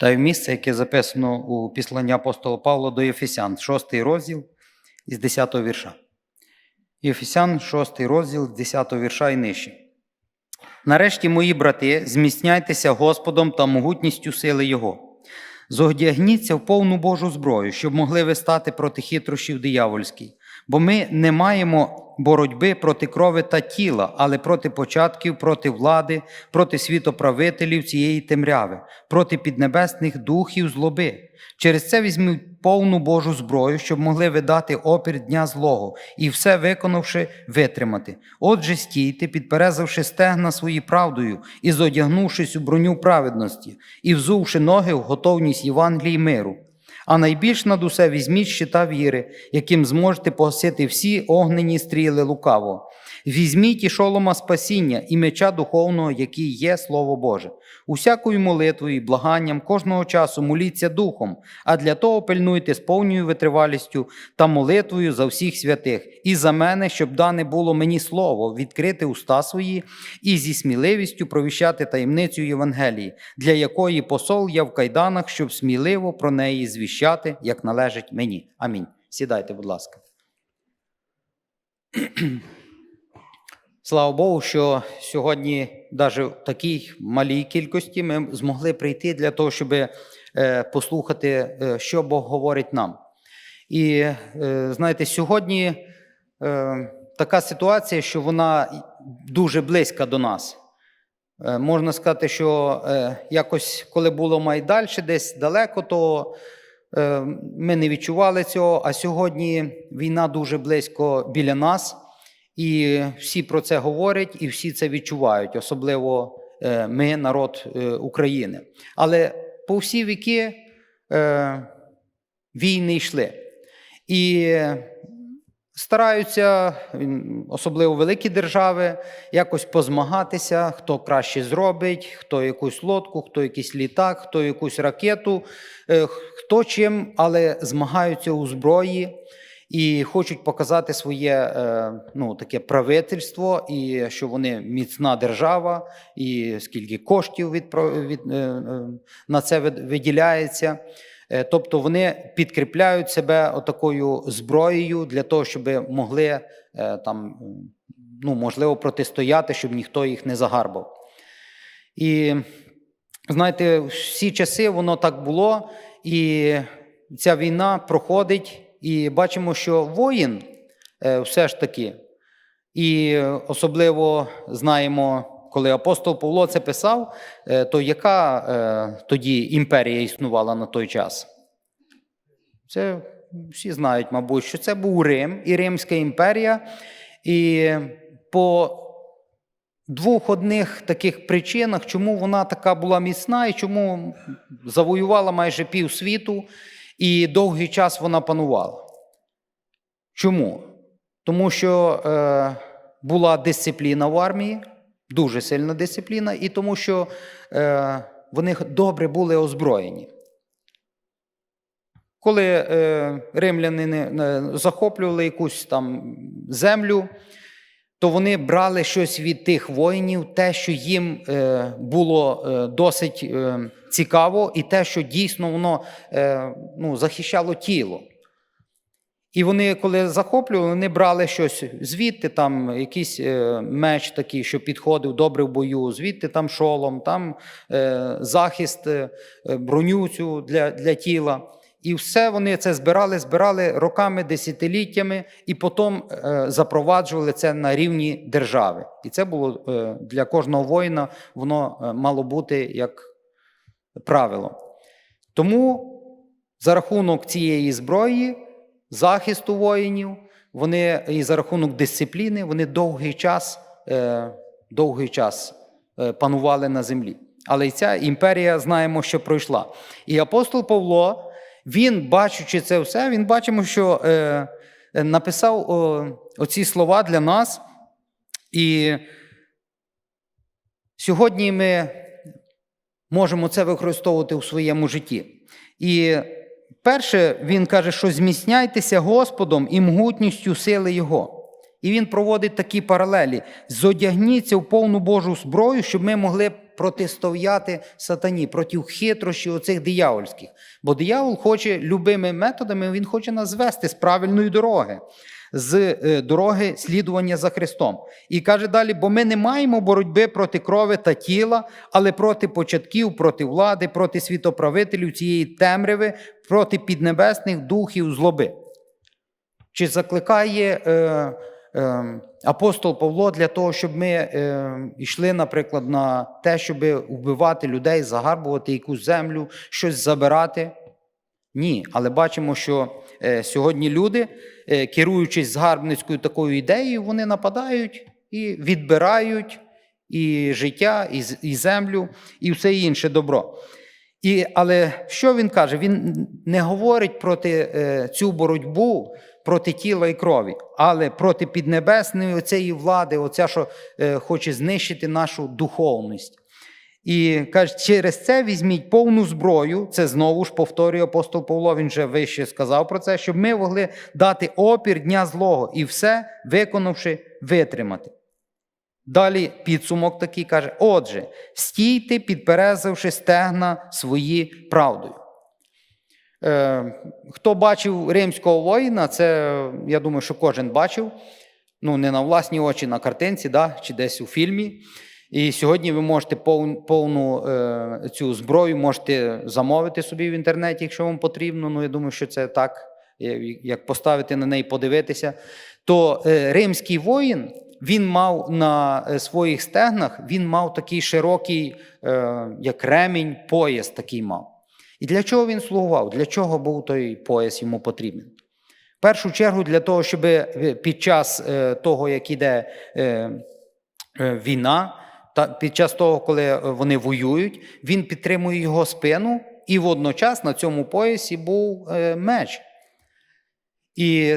Читаю місце, яке записано у післанні апостола Павла до Єфесян, 6 розділ із 10 вірша. Єфесян, 6 розділ, з 10 вірша і нижче. Нарешті, мої брати, зміцняйтеся Господом та могутністю сили Його. Зодягніться в повну Божу зброю, щоб могли ви стати проти хитрощів диявольських. Бо ми не маємо боротьби проти крови та тіла, але проти початків, проти влади, проти світоправителів цієї темряви, проти піднебесних духів злоби. Через це візьмуть повну Божу зброю, щоб могли видати опір дня злого, і все виконавши, витримати. Отже, стійте, підперезавши стегна свої правдою, і зодягнувшись у броню праведності, і взувши ноги в готовність Євангелії миру. А найбільш над усе візьміть щита віри, яким зможете погасити всі огнені стріли лукаво. Візьміть і шолома спасіння і меча духовного, який є Слово Боже. Усякою молитвою благанням кожного часу моліться духом, а для того пильнуйте з повною витривалістю та молитвою за всіх святих, і за мене, щоб дане було мені слово, відкрити уста свої і зі сміливістю провіщати таємницю Євангелії, для якої посол я в кайданах, щоб сміливо про неї звіщати, як належить мені. Амінь. Сідайте, будь ласка. Слава Богу, що сьогодні, навіть в такій малій кількості, ми змогли прийти для того, щоб е, послухати, е, що Бог говорить нам. І е, знаєте, сьогодні така ситуація, що вона дуже близька до нас. Можна сказати, що якось, коли було майдальше, десь далеко, то ми не відчували цього. А сьогодні війна дуже близько біля нас. І всі про це говорять, і всі це відчувають, особливо е, ми, народ е, України. Але по всі віки е, війни йшли. І стараються, особливо великі держави, якось позмагатися, хто краще зробить, хто якусь лодку, хто якийсь літак, хто якусь ракету, хто чим, але змагаються у зброї і хочуть показати своє е, ну, таке правительство, і що вони міцна держава, і скільки коштів від, від, е, на це виділяється. Е, тобто вони підкріпляють себе отакою зброєю для того, щоб могли там, ну, можливо, протистояти, щоб ніхто їх не загарбав. І знаєте, всі часи воно так було, і ця війна проходить. І бачимо, що воїн е, все ж таки, і особливо знаємо, коли апостол Павло це писав, е, то яка е, тоді імперія існувала на той час? Це всі знають, мабуть, що це був Рим і Римська імперія. І по двох одних таких причинах, чому вона така була міцна і чому завоювала майже пів світу і довгий час вона панувала. Чому? Тому що е, була дисципліна в армії, дуже сильна дисципліна, і тому, що е, вони добре були озброєні. Коли е, римляни захоплювали якусь там землю, то вони брали щось від тих воїнів, те, що їм е, було е, досить е, цікаво, і те, що дійсно воно ну, захищало тіло. І вони, коли захоплювали, вони брали щось звідти, там якийсь меч такий, що підходив добре в бою, звідти там шолом, там захист, броню цю для, для тіла. І все вони це збирали, збирали роками, десятиліттями, і потім е, запроваджували це на рівні держави. І це було е, для кожного воїна, воно е, мало бути як правило. Тому за рахунок цієї зброї, захисту воїнів, вони і за рахунок дисципліни, вони довгий час, довгий час панували на землі. Але і ця імперія знаємо, що пройшла. І апостол Павло. Він, бачучи це все, він бачимо, що е, написав о, оці слова для нас. І сьогодні ми можемо це використовувати у своєму житті. І перше, він каже, що зміцняйтеся Господом і могутністю сили Його. І він проводить такі паралелі: зодягніться в повну Божу зброю, щоб ми могли протистояти сатані, проти хитрощі оцих диявольських. Бо диявол хоче любими методами, він хоче нас звести з правильної дороги, з е, дороги слідування за Христом. І каже далі: бо ми не маємо боротьби проти крови та тіла, але проти початків, проти влади, проти світоправителів цієї темряви, проти піднебесних духів злоби. Чи закликає е, апостол Павло для того, щоб ми е, йшли, наприклад, на те, щоб вбивати людей, загарбувати якусь землю, щось забирати? Ні, але бачимо, що е, сьогодні люди, е, керуючись згарбницькою такою ідеєю, вони нападають і відбирають і життя, і землю, і все інше добро. І, але що він каже? Він не говорить проти е, цю боротьбу проти тіла і крові, але проти піднебесної оцеї влади, оця, що е, хоче знищити нашу духовність. І каже, через це візьміть повну зброю. Це знову ж повторює апостол Павло. Він вже вище сказав про це, щоб ми могли дати опір дня злого і все, виконавши, витримати. Далі підсумок такий каже: Отже, стійте, підперезавши стегна свої правдою. Е, хто бачив римського воїна, це я думаю, що кожен бачив. Ну, не на власні очі, на картинці, да, чи десь у фільмі. І сьогодні ви можете повну, е, цю зброю можете замовити собі в інтернеті, якщо вам потрібно. Ну, я думаю, що це так, як поставити на неї, подивитися. То е, римський воїн він мав на своїх стегнах, він мав такий широкий, як ремінь, пояс такий мав. І для чого він слугував? Для чого був той пояс йому потрібен? В першу чергу для того, щоб е, під час е, того, як іде е, війна, та під час того, коли вони воюють, він підтримує його спину, і водночас на цьому поясі був меч. І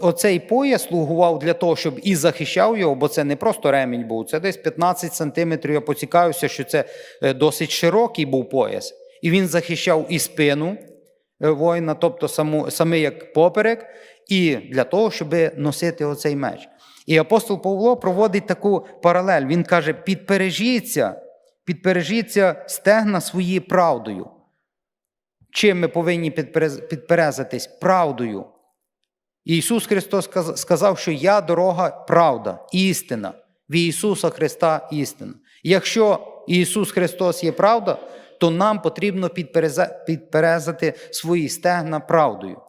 оцей пояс слугував для того, щоб і захищав його, бо це не просто ремінь був, це десь 15 сантиметрів. Я поцікавився, що це досить широкий був пояс. І він захищав і спину е, воїна, тобто саму, саме як поперек, і для того, щоб носити оцей меч. І апостол Павло проводить таку паралель. Він каже: підпережіться, підпережіться стегна свої правдою. Чим ми повинні підперез- підперезатись? Правдою. Ісус Христос сказав, що я дорога, правда, істина. В Ісуса Христа істина. Якщо Ісус Христос є правда, то нам потрібно підперезати свої стегна правдою.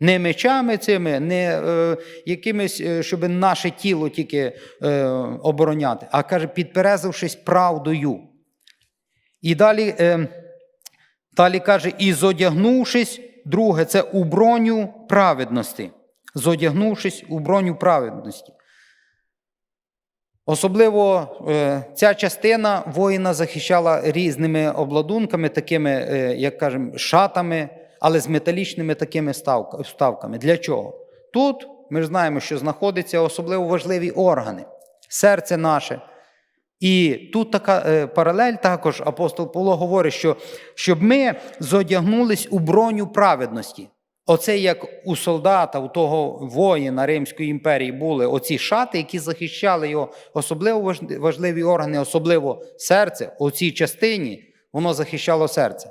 Не мечами цими, не е, якимись, е, щоб наше тіло тільки е, обороняти, а каже, підперезавшись правдою. І далі, е, далі каже, і зодягнувшись, друге, це у броню праведності. Зодягнувшись у броню праведності. Особливо е, ця частина воїна захищала різними обладунками, такими, е, як кажемо, шатами, але з металічними такими ставка- вставками. Для чого? Тут ми ж знаємо, що знаходяться особливо важливі органи, серце наше. І тут така е, паралель також апостол Павло говорить, що щоб ми зодягнулись у броню праведності. Оце як у солдата, у того воїна Римської імперії були оці шати, які захищали його особливо важливі органи, особливо серце, у цій частині воно захищало серце.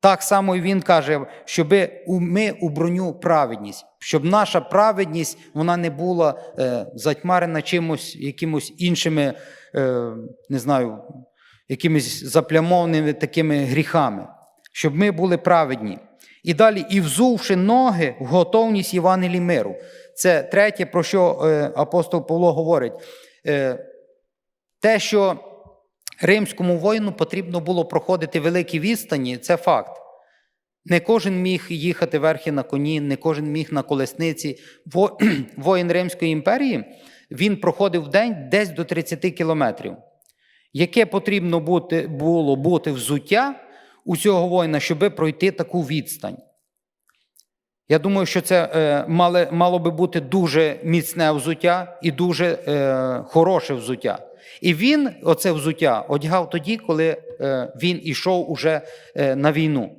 Так само і він каже, щоб ми у броню праведність, щоб наша праведність вона не була е, затьмарена чимось, якимось іншими, е, не знаю, якимись заплямованими такими гріхами, щоб ми були праведні. І далі, і взувши ноги в готовність Євангелії миру. Це третє, про що е, апостол Павло говорить. Е, те, що римському воїну потрібно було проходити великі відстані, це факт. Не кожен міг їхати верхи на коні, не кожен міг на колесниці. Воїн Римської імперії він проходив день десь до 30 кілометрів. Яке потрібно бути, було бути взуття у цього воїна, щоб пройти таку відстань? Я думаю, що це е, мало, би бути дуже міцне взуття і дуже е, хороше взуття. І він оце взуття одягав тоді, коли е, він ішов уже е, на війну.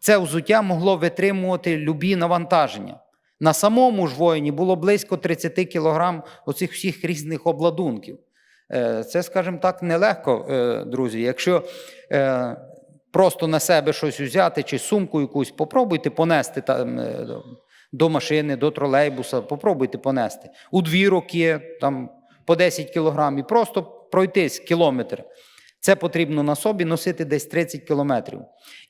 Це взуття могло витримувати любі навантаження. На самому ж воїні було близько 30 кілограм оцих всіх різних обладунків. Е, Це, скажімо так, нелегко, друзі. Якщо просто на себе щось взяти чи сумку якусь, попробуйте понести там, е, до машини, до тролейбуса, попробуйте понести. У дві роки, там, по 10 кілограмів, просто пройтись кілометр. Це потрібно на собі носити десь 30 кілометрів.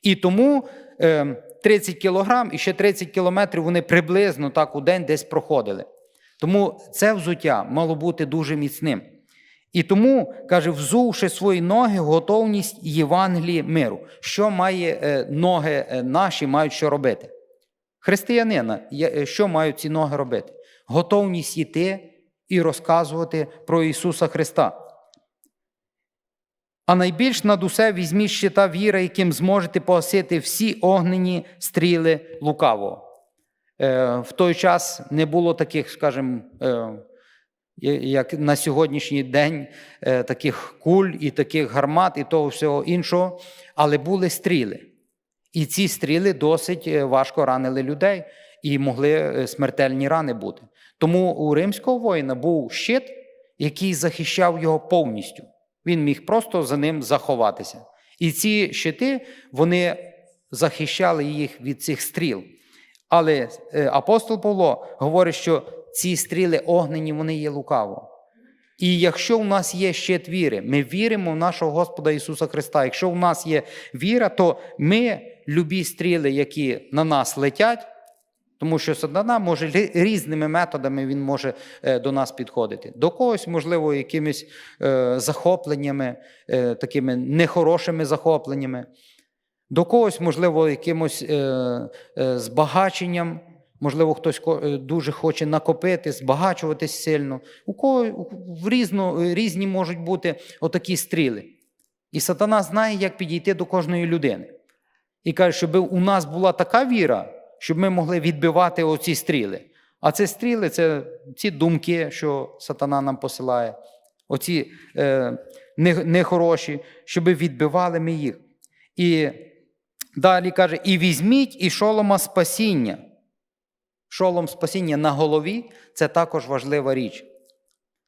І тому е, 30 кілограм і ще 30 кілометрів вони приблизно так у день десь проходили. Тому це взуття мало бути дуже міцним. І тому, каже, взувши свої ноги, готовність Євангелії миру. Що має е, ноги е, наші мають що робити? Християнина, е, що мають ці ноги робити? Готовність йти і розказувати про Ісуса Христа. А найбільш над усе візьміть щита віра, яким зможете погасити всі огнені стріли лукавого. В той час не було таких, скажімо, як на сьогоднішній день, е, таких куль і таких гармат і того всього іншого, але були стріли. І ці стріли досить е, важко ранили людей і могли е, смертельні рани бути. Тому у римського воїна був щит, який захищав його повністю. Він міг просто за ним заховатися. І ці щити вони захищали їх від цих стріл. Але апостол Павло говорить, що ці стріли огнені, вони є лукаво. І якщо у нас є щит віри, ми віримо в нашого Господа Ісуса Христа. Якщо у нас є віра, то ми любі стріли, які на нас летять, тому що сатана може різними методами він може е, до нас підходити. До когось, можливо, якимись е, захопленнями, е, такими нехорошими захопленнями, до когось, можливо, якимось збагаченням. Можливо, хтось е, дуже хоче накопити, збагачуватись сильно. У кого в різно, різні можуть бути отакі стріли. І сатана знає, як підійти до кожної людини. І каже, щоб у нас була така віра, щоб ми могли відбивати оці стріли. А це стріли це ці думки, що сатана нам посилає, оці е, нехороші, щоб відбивали ми їх. І далі каже: і візьміть і шолома спасіння. Шолом спасіння на голові це також важлива річ.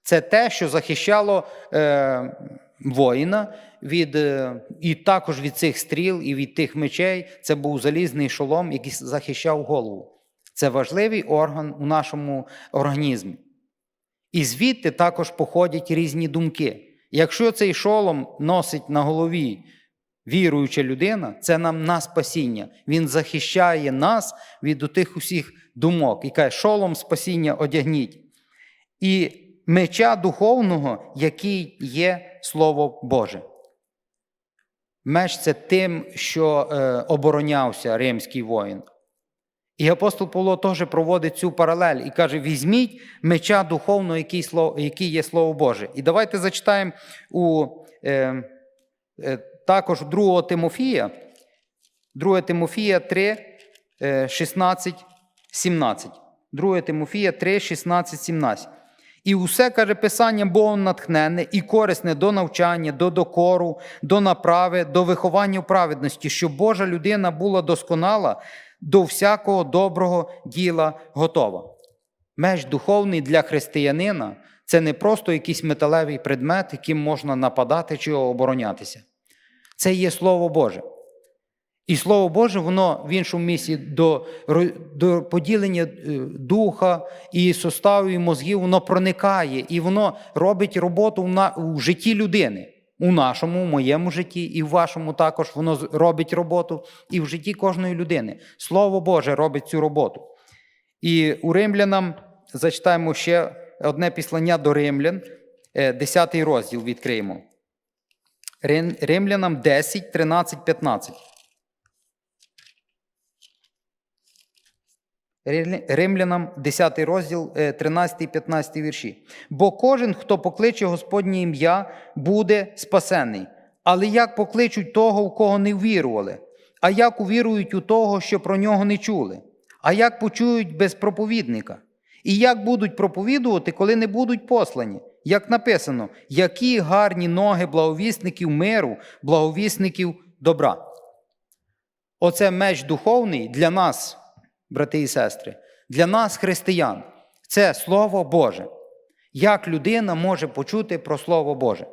Це те, що захищало е, воїна від, е, і також від цих стріл і від тих мечей. Це був залізний шолом, який захищав голову. Це важливий орган у нашому організмі. І звідти також походять різні думки. Якщо цей шолом носить на голові віруюча людина, це нам на спасіння. Він захищає нас від тих усіх думок. І каже, шолом спасіння одягніть. І меча духовного, який є Слово Боже. Меч це тим, що е, оборонявся римський воїн. І апостол Павло теж проводить цю паралель і каже: візьміть меча духовного, який, слово, який є Слово Боже. І давайте зачитаємо у, е, е, також 2 Тимофія, 2 Тимофія 3, е, 16, 17. 2 Тимофія 3, 16, 17. І усе, каже Писання, Богом натхненне і корисне до навчання, до докору, до направи, до виховання в праведності, щоб Божа людина була досконала, до всякого доброго діла готова. Меч духовний для християнина це не просто якийсь металевий предмет, яким можна нападати чи оборонятися. Це є Слово Боже. І Слово Боже, воно в іншому місці до, до поділення е, духа і суставів, і мозгів, воно проникає, і воно робить роботу в, на, в житті людини. У нашому, в моєму житті, і в вашому також воно робить роботу, і в житті кожної людини. Слово Боже робить цю роботу. І у римлянам зачитаємо ще одне післання до римлян, е, 10 розділ відкриємо. Рим- Римлянам 10, 13, 15. Римлянам 10 розділ, е, 13 15 вірші. Бо кожен, хто покличе Господнє ім'я, буде спасений. Але як покличуть того, в кого не ввірували? А як увірують у того, що про нього не чули? А як почують без проповідника? І як будуть проповідувати, коли не будуть послані? Як написано, які гарні ноги благовісників миру, благовісників добра. Оце меч духовний для нас, брати і сестри, для нас, християн, це Слово Боже. Як людина може почути про Слово Боже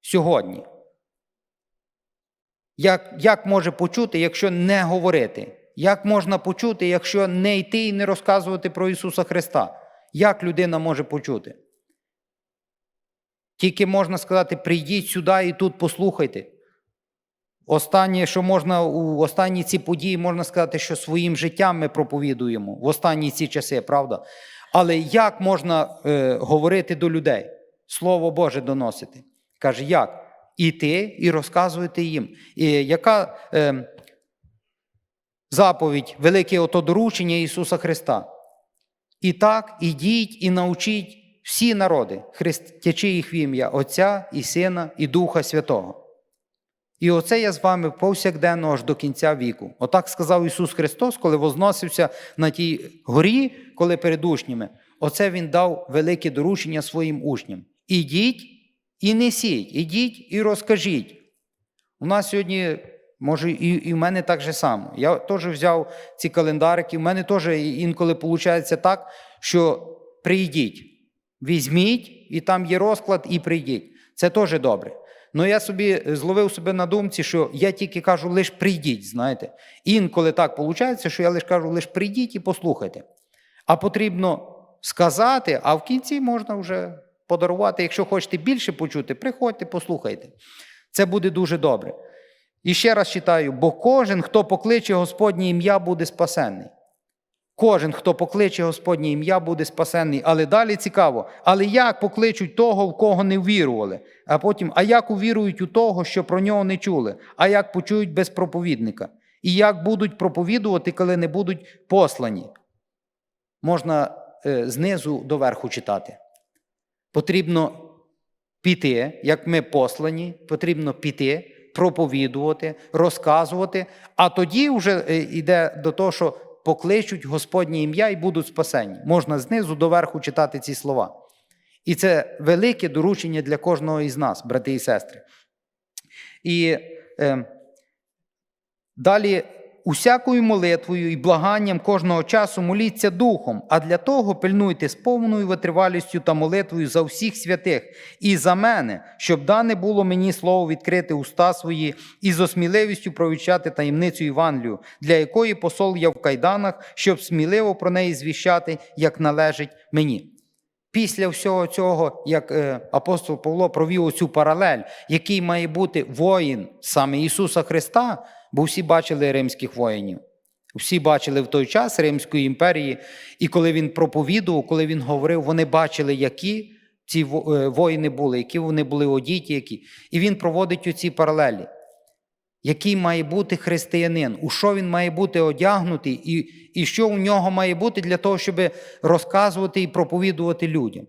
сьогодні? Як, як може почути, якщо не говорити? Як можна почути, якщо не йти і не розказувати про Ісуса Христа? Як людина може почути? Тільки можна сказати, прийдіть сюди і тут послухайте. Останнє, що можна у останні ці події, можна сказати, що своїм життям ми проповідуємо в останні ці часи, правда? Але як можна е, говорити до людей? Слово Боже доносити? Каже, як? Іти і розказувати їм. І яка е, заповідь, велике ото доручення Ісуса Христа? І так, ідіть і навчіть всі народи, хрестячи їх в ім'я Отця і Сина, і Духа Святого. І оце я з вами повсякденно аж до кінця віку. Отак сказав Ісус Христос, коли возносився на тій горі, коли перед учнями. Оце Він дав велике доручення своїм учням. Ідіть і несіть, ідіть і розкажіть. У нас сьогодні, може, і, і в мене так же само. Я теж взяв ці календарики, в мене теж інколи виходить так, що прийдіть, візьміть, і там є розклад, і прийдіть. Це теж добре. Ну я собі зловив себе на думці, що я тільки кажу, лиш прийдіть, знаєте. Інколи так виходить, що я лише кажу, лиш прийдіть і послухайте. А потрібно сказати, а в кінці можна вже подарувати. Якщо хочете більше почути, приходьте, послухайте. Це буде дуже добре. І ще раз читаю: бо кожен, хто покличе Господнє ім'я, буде спасенний. Кожен, хто покличе Господнє ім'я, буде спасенний. Але далі цікаво, але як покличуть того, в кого не ввірували? А потім, а як увірують у того, що про нього не чули, а як почують без проповідника? І як будуть проповідувати, коли не будуть послані? Можна е, знизу до верху читати. Потрібно піти, як ми послані, потрібно піти, проповідувати, розказувати, а тоді вже е, йде до того, що покличуть Господнє ім'я і будуть спасені. Можна знизу до верху читати ці слова. І це велике доручення для кожного із нас, брати і сестри. І е, далі усякою молитвою і благанням кожного часу моліться духом, а для того пильнуйте з повною витривалістю та молитвою за всіх святих і за мене, щоб дане було мені слово відкрити уста свої і з осміливістю провічати таємницю Євангелію, для якої посол я в кайданах, щоб сміливо про неї звіщати, як належить мені. Після всього цього, як е, апостол Павло провів оцю паралель, який має бути воїн саме Ісуса Христа, бо всі бачили римських воїнів. Всі бачили в той час Римської імперії, і коли він проповідував, коли він говорив, вони бачили, які ці е, воїни були, які вони були одіті, які. І він проводить оці паралелі. Який має бути християнин, у що він має бути одягнутий, і і що у нього має бути для того, щоб розказувати і проповідувати людям,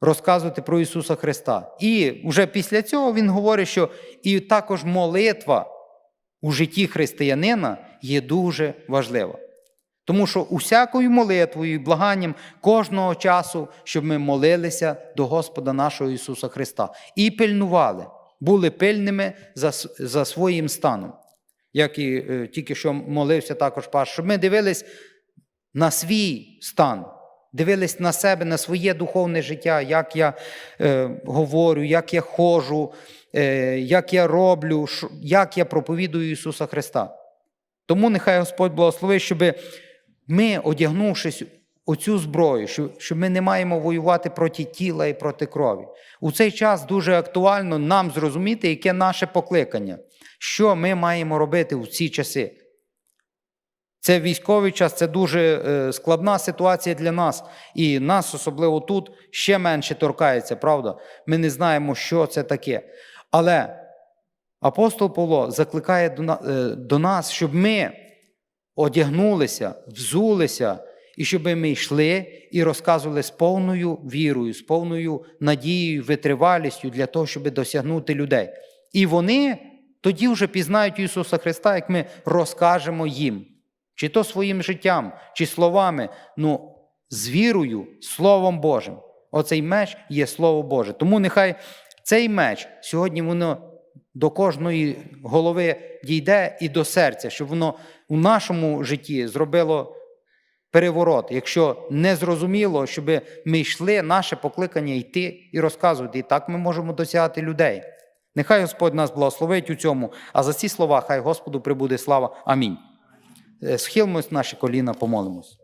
розказувати про Ісуса Христа. І вже після цього Він говорить, що і також молитва у житті християнина є дуже важлива. Тому що усякою молитвою і благанням кожного часу, щоб ми молилися до Господа нашого Ісуса Христа і пильнували були пильними за за своїм станом, як і е, тільки що молився також Паш, щоб ми дивились на свій стан, дивились на себе, на своє духовне життя, як я е, говорю, як я ходжу, як я роблю, як я проповідую Ісуса Христа. Тому нехай Господь благословить, щоб ми, одягнувшись оцю зброю, що ми не маємо воювати проти тіла і проти крові. У цей час дуже актуально нам зрозуміти, яке наше покликання, що ми маємо робити в ці часи. Це військовий час, це дуже е, складна ситуація для нас. І нас, особливо тут, ще менше торкається, правда? Ми не знаємо, що це таке. Але апостол Павло закликає до нас, щоб ми одягнулися, взулися і щоб ми йшли і розказували з повною вірою, з повною надією, витривалістю для того, щоб досягнути людей. І вони тоді вже пізнають Ісуса Христа, як ми розкажемо їм, чи то своїм життям, чи словами, ну, з вірою, Словом Божим. Оцей меч є Слово Боже. Тому нехай цей меч сьогодні воно до кожної голови дійде і до серця, щоб воно у нашому житті зробило переворот, якщо не зрозуміло, щоб ми йшли, наше покликання йти і розказувати. І так ми можемо досягати людей. Нехай Господь нас благословить у цьому, а за ці слова хай Господу прибуде слава. Амінь. Е, Схилимось наші коліна, помолимось.